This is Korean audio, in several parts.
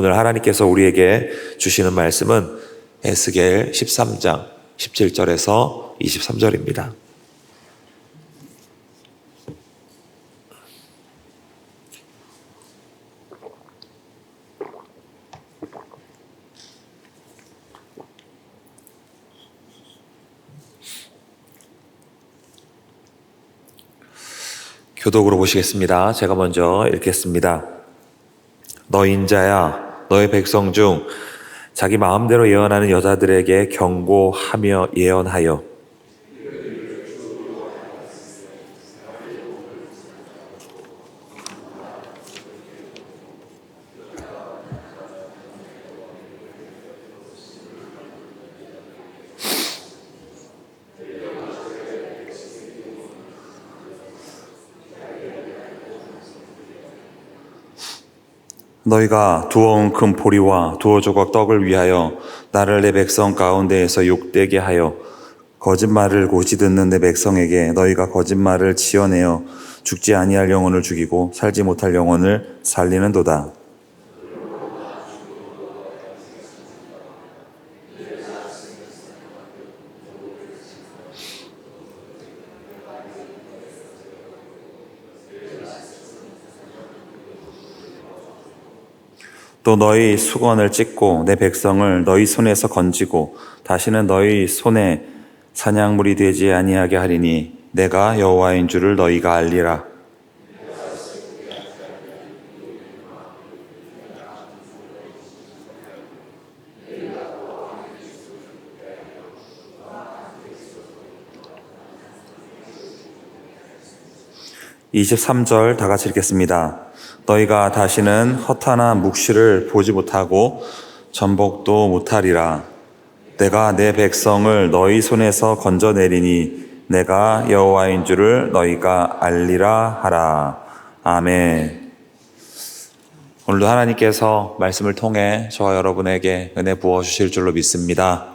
오늘 하나님께서 우리에게 주시는 말씀은 에스겔 13장 17절에서 23절입니다. 교독으로 보시겠습니다. 제가 먼저 읽겠습니다. 너 인자야, 너의 백성 중 자기 마음대로 예언하는 여자들에게 경고하며 예언하여 너희가 두어온 큰 보리와 두어 조각 떡을 위하여 나를 내 백성 가운데에서 욕되게 하여 거짓말을 고지 듣는 내 백성에게 너희가 거짓말을 지어내어 죽지 아니할 영혼을 죽이고 살지 못할 영혼을 살리는도다. 또 너희 수건을 찢고 내 백성을 너희 손에서 건지고 다시는 너희 손에 사냥물이 되지 아니하게 하리니 내가 여호와인 줄을 너희가 알리라. (23절) 다 같이 읽겠습니다. 너희가 다시는 허타나 묵시를 보지 못하고 전복도 못하리라. 내가 내 백성을 너희 손에서 건져내리니 내가 여호와인 줄을 너희가 알리라 하라. 아멘. 오늘도 하나님께서 말씀을 통해 저와 여러분에게 은혜 부어 주실 줄로 믿습니다.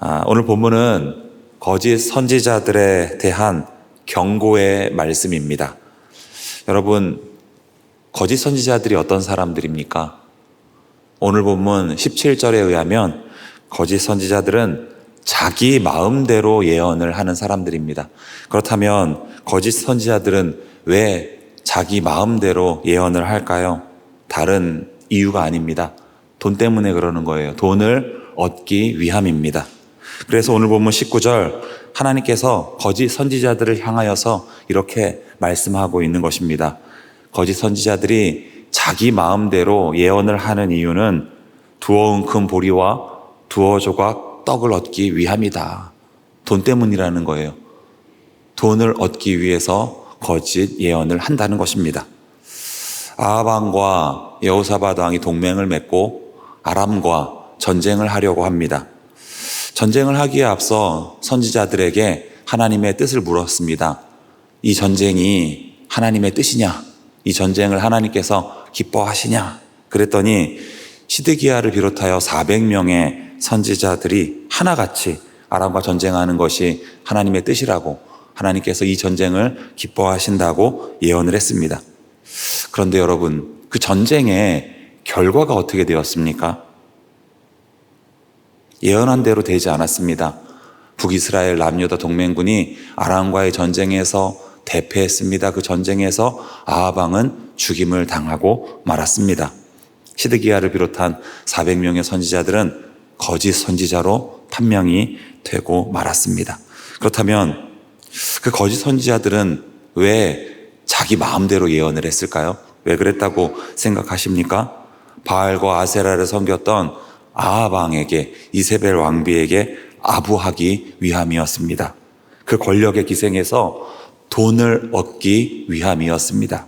아, 오늘 본문은 거짓 선지자들에 대한 경고의 말씀입니다. 여러분, 거짓 선지자들이 어떤 사람들입니까? 오늘 본문 17절에 의하면 거짓 선지자들은 자기 마음대로 예언을 하는 사람들입니다. 그렇다면 거짓 선지자들은 왜 자기 마음대로 예언을 할까요? 다른 이유가 아닙니다. 돈 때문에 그러는 거예요. 돈을 얻기 위함입니다. 그래서 오늘 본문 19절 하나님께서 거짓 선지자들을 향하여서 이렇게 말씀하고 있는 것입니다. 거짓 선지자들이 자기 마음대로 예언을 하는 이유는 두어 큰 보리와 두어 조각 떡을 얻기 위함이다. 돈 때문이라는 거예요. 돈을 얻기 위해서 거짓 예언을 한다는 것입니다. 아합왕과 여호사밧 왕이 동맹을 맺고 아람과 전쟁을 하려고 합니다. 전쟁을 하기에 앞서 선지자들에게 하나님의 뜻을 물었습니다. 이 전쟁이 하나님의 뜻이냐? 이 전쟁을 하나님께서 기뻐하시냐? 그랬더니 시드기야를 비롯하여 400명의 선지자들이 하나같이 아람과 전쟁하는 것이 하나님의 뜻이라고 하나님께서 이 전쟁을 기뻐하신다고 예언을 했습니다. 그런데 여러분, 그 전쟁의 결과가 어떻게 되었습니까? 예언한 대로 되지 않았습니다. 북이스라엘 남유다 동맹군이 아람과의 전쟁에서 대패했습니다. 그 전쟁에서 아하방은 죽임을 당하고 말았습니다. 시드기야를 비롯한 400명의 선지자들은 거짓 선지자로 판명이 되고 말았습니다. 그렇다면 그 거짓 선지자들은 왜 자기 마음대로 예언을 했을까요? 왜 그랬다고 생각하십니까? 바알과 아세라를 섬겼던 아하방에게 이세벨 왕비에게 아부하기 위함이었습니다. 그 권력의 기생에서 돈을 얻기 위함이었습니다.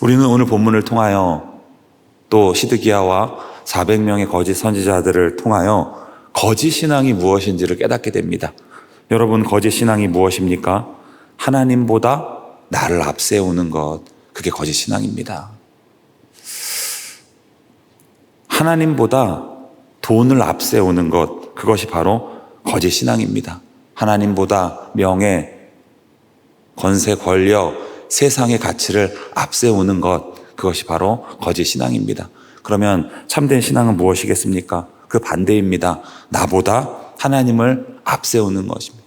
우리는 오늘 본문을 통하여 또 시드기야와 400명의 거짓 선지자들을 통하여 거짓 신앙이 무엇인지를 깨닫게 됩니다. 여러분, 거짓 신앙이 무엇입니까? 하나님보다 나를 앞세우는 것, 그게 거짓 신앙입니다. 하나님보다 돈을 앞세우는 것, 그것이 바로 거짓 신앙입니다. 하나님보다 명예, 권세, 권력, 세상의 가치를 앞세우는 것, 그것이 바로 거짓 신앙입니다. 그러면 참된 신앙은 무엇이겠습니까? 그 반대입니다. 나보다 하나님을 앞세우는 것입니다.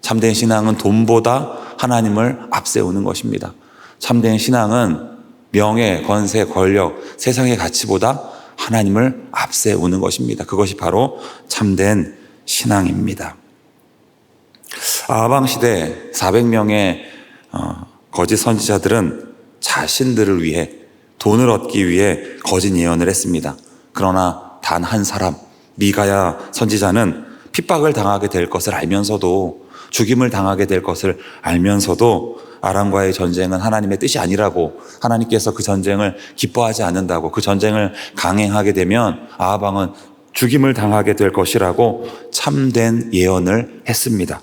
참된 신앙은 돈보다 하나님을 앞세우는 것입니다. 참된 신앙은 명예, 건세, 권력, 세상의 가치보다 하나님을 앞세우는 것입니다. 그것이 바로 참된 신앙입니다. 아방 시대 400명의 어, 거짓 선지자들은 자신들을 위해 돈을 얻기 위해 거짓 예언을 했습니다. 그러나 단 한 사람 미가야 선지자는 핍박을 당하게 될 것을 알면서도 죽임을 당하게 될 것을 알면서도 아람과의 전쟁은 하나님의 뜻이 아니라고 하나님께서 그 전쟁을 기뻐하지 않는다고 그 전쟁을 강행하게 되면 아방은 죽임을 당하게 될 것이라고 참된 예언을 했습니다.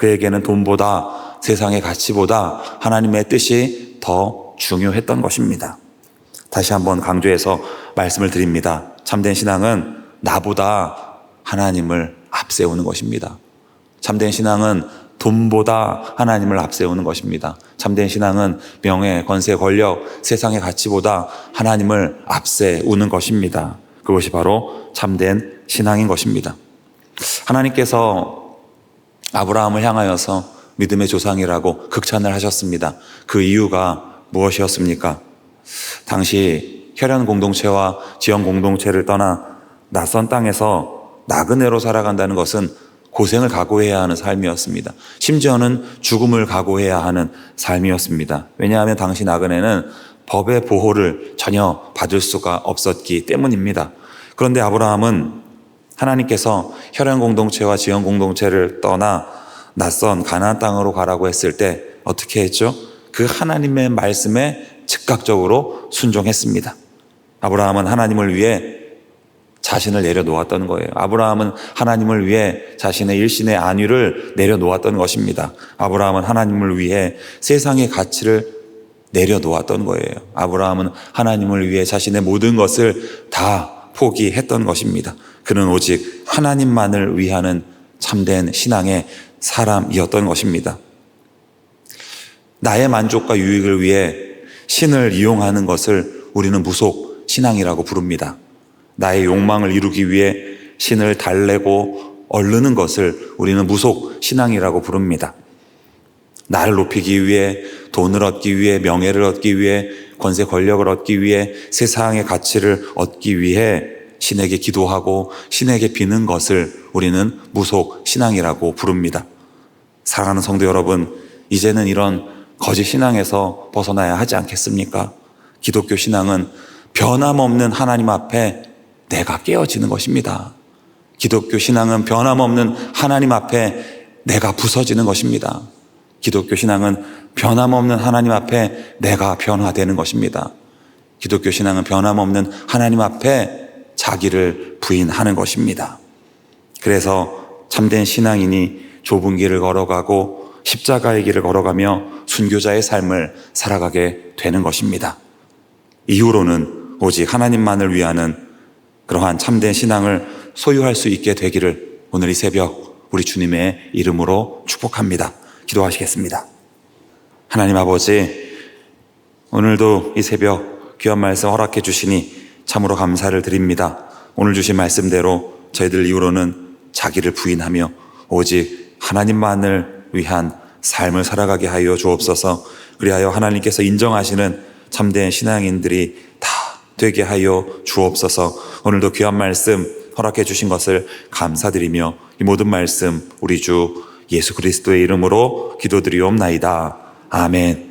그에게는 돈보다 세상의 가치보다 하나님의 뜻이 더 중요했던 것입니다. 다시 한번 강조해서 말씀을 드립니다. 참된 신앙은 나보다 하나님을 앞세우는 것입니다. 참된 신앙은 돈보다 하나님을 앞세우는 것입니다. 참된 신앙은 명예, 권세, 권력, 세상의 가치보다 하나님을 앞세우는 것입니다. 그것이 바로 참된 신앙인 것입니다. 하나님께서 아브라함을 향하여서 믿음의 조상이라고 극찬을 하셨습니다. 그 이유가 무엇이었습니까? 당시 혈연 공동체와 지역 공동체를 떠나 낯선 땅에서 나그네로 살아간다는 것은 고생을 각오해야 하는 삶이었습니다. 심지어는 죽음을 각오해야 하는 삶이었습니다. 왜냐하면 당시 나그네는 법의 보호를 전혀 받을 수가 없었기 때문입니다. 그런데 아브라함은 하나님께서 혈연 공동체와 지연 공동체를 떠나 낯선 가나안 땅으로 가라고 했을 때 어떻게 했죠? 그 하나님의 말씀에 즉각적으로 순종했습니다. 아브라함은 하나님을 위해 자신을 내려놓았던 거예요. 아브라함은 하나님을 위해 자신의 일신의 안위를 내려놓았던 것입니다. 아브라함은 하나님을 위해 세상의 가치를 내려놓았던 거예요. 아브라함은 하나님을 위해 자신의 모든 것을 다 포기했던 것입니다. 그는 오직 하나님만을 위하는 참된 신앙의 사람이었던 것입니다. 나의 만족과 유익을 위해 신을 이용하는 것을 우리는 무속 신앙이라고 부릅니다. 나의 욕망을 이루기 위해 신을 달래고 얼르는 것을 우리는 무속 신앙이라고 부릅니다. 나를 높이기 위해 돈을 얻기 위해 명예를 얻기 위해 권세 권력을 얻기 위해 세상의 가치를 얻기 위해 신에게 기도하고 신에게 비는 것을 우리는 무속 신앙이라고 부릅니다. 사랑하는 성도 여러분, 이제는 이런 거짓 신앙에서 벗어나야 하지 않겠습니까? 기독교 신앙은 변함없는 하나님 앞에 내가 깨어지는 것입니다. 기독교 신앙은 변함없는 하나님 앞에 내가 부서지는 것입니다. 기독교 신앙은 변함없는 하나님 앞에 내가 변화되는 것입니다. 기독교 신앙은 변함없는 하나님 앞에 자기를 부인하는 것입니다. 그래서 참된 신앙인이 좁은 길을 걸어가고 십자가의 길을 걸어가며 순교자의 삶을 살아가게 되는 것입니다. 이후로는 오직 하나님만을 위하는 그러한 참된 신앙을 소유할 수 있게 되기를 오늘 이 새벽 우리 주님의 이름으로 축복합니다. 기도하시겠습니다. 하나님 아버지, 오늘도 이 새벽 귀한 말씀 허락해 주시니 참으로 감사를 드립니다. 오늘 주신 말씀대로 저희들 이후로는 자기를 부인하며 오직 하나님만을 위한 삶을 살아가게 하여 주옵소서. 그리하여 하나님께서 인정하시는 참된 신앙인들이 다 되게 하여 주옵소서. 오늘도 귀한 말씀 허락해 주신 것을 감사드리며 이 모든 말씀 우리 주 예수 그리스도의 이름으로 기도드리옵나이다. 아멘.